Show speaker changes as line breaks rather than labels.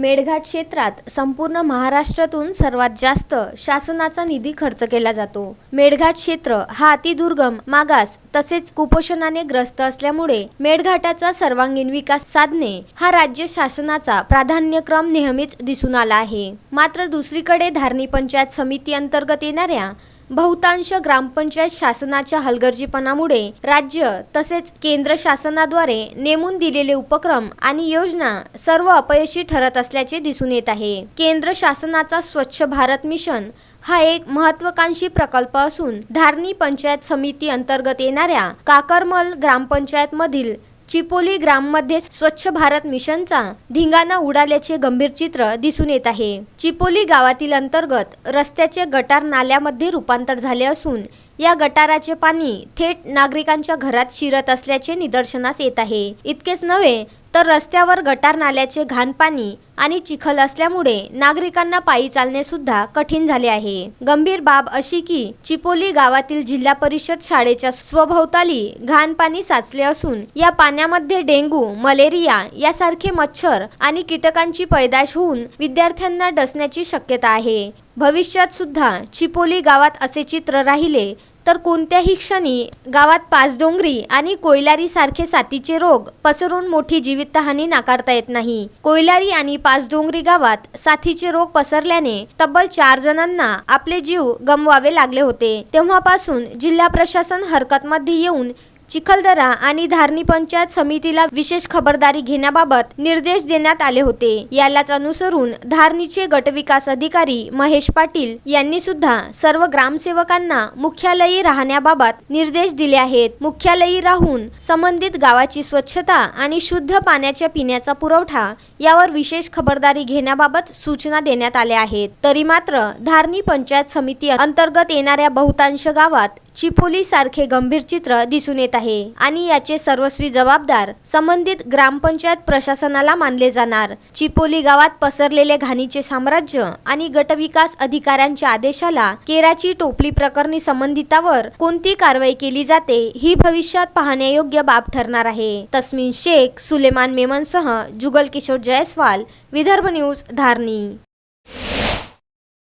मेळघाट क्षेत्रात संपूर्ण महाराष्ट्रातून सर्वात जास्त शासनाचा निधी खर्च केला जातो. मेळघाट क्षेत्र हा अतिदुर्गम मागास तसेच कुपोषणाने ग्रस्त असल्यामुळे मेळघाटाचा सर्वांगीण विकास साधणे हा राज्य शासनाचा प्राधान्यक्रम नेहमीच दिसून आला आहे. मात्र दुसरीकडे धारणी पंचायत समिती अंतर्गत येणाऱ्या बहुतांश ग्रामपंचायत शासनाच्या हलगर्जीपणामुळे राज्य तसेच केंद्र शासनाद्वारे नेमून दिलेले उपक्रम आणि योजना सर्व अपयशी ठरत असल्याचे दिसून येत आहे. केंद्र शासनाचा स्वच्छ भारत मिशन हा एक महत्वाकांक्षी प्रकल्प असून धारणी पंचायत समिती अंतर्गत येणाऱ्या काकरमल ग्रामपंचायत मधील चिपोली ग्राममध्ये स्वच्छ भारत मिशनचा धिंगाणा उडाल्याचे गंभीर चित्र दिसून येत आहे. चिपोली गावातील अंतर्गत रस्त्याचे गटार नाल्यामध्ये रूपांतर झाले असून या गटाराचे पाणी थेट नागरिकांच्या घरात शिरत असल्याचे निदर्शनास येत आहे. इतकेच नव्हे तर रस्त्यावर गटार नाल्याचे घाण पाणी आणि चिखल असल्यामुळे नागरिकांना पायी चालणे सुद्धा कठीण झाले आहे. गंभीर बाब अशी की चिपोली गावातील जिल्हा परिषद शाळेच्या स्वभोवताली घाण पाणी साचले असून या पाण्यामध्ये डेंगू मलेरिया यासारखे मच्छर आणि कीटकांची पैदाश होऊन विद्यार्थ्यांना डसण्याची शक्यता आहे. भविष्यात सुद्धा चिपोली गावात असे चित्र राहिले तर कोणत्याही क्षणी गावात पाचडोंगरी आणि कोयलारी सारखे साथीचे रोग पसरून मोठी जीवितहानी नाकारता येत नाही. कोयलारी आणि पाचडोंगरी गावात साथीचे रोग पसरल्याने तब्बल चार जणांना आपले जीव गमवावे लागले होते. तेव्हापासून जिल्हा प्रशासन हरकतमध्ये येऊन चिखलदरा आणि धारणी पंचायत समितीला विशेष खबरदारी घेण्याबाबत निर्देश देण्यात आले होते. यालाच अनुसरून धारणीचे गटविकास अधिकारी महेश पाटील यांनी सुद्धा सर्व ग्रामसेवकांना मुख्यालयी राहण्याबाबत निर्देश दिले आहेत. मुख्यालयी राहून संबंधित गावाची स्वच्छता आणि शुद्ध पाण्याच्या पिण्याचा पुरवठा यावर विशेष खबरदारी घेण्याबाबत सूचना देण्यात आल्या आहेत. तरी मात्र धारणी पंचायत समिती अंतर्गत येणाऱ्या बहुतांश गावात चिपोली सारखे गंभीर चित्र दिसून येत आहे आणि याचे सर्वस्वी जबाबदार संबंधित ग्रामपंचायत प्रशासनाला मानले जाणार. चिपोली गावात पसरलेले घाणीचे साम्राज्य आणि गटविकास अधिकाऱ्यांच्या आदेशाला केराची टोपली प्रकरणी संबंधितावर कोणती कारवाई केली जाते ही भविष्यात पाहण्यायोग्य बाब ठरणार आहे. तस्मिन शेख सुलेमान मेमनसह जुगल किशोर जयस्वाल विदर्भ न्यूज धारणी.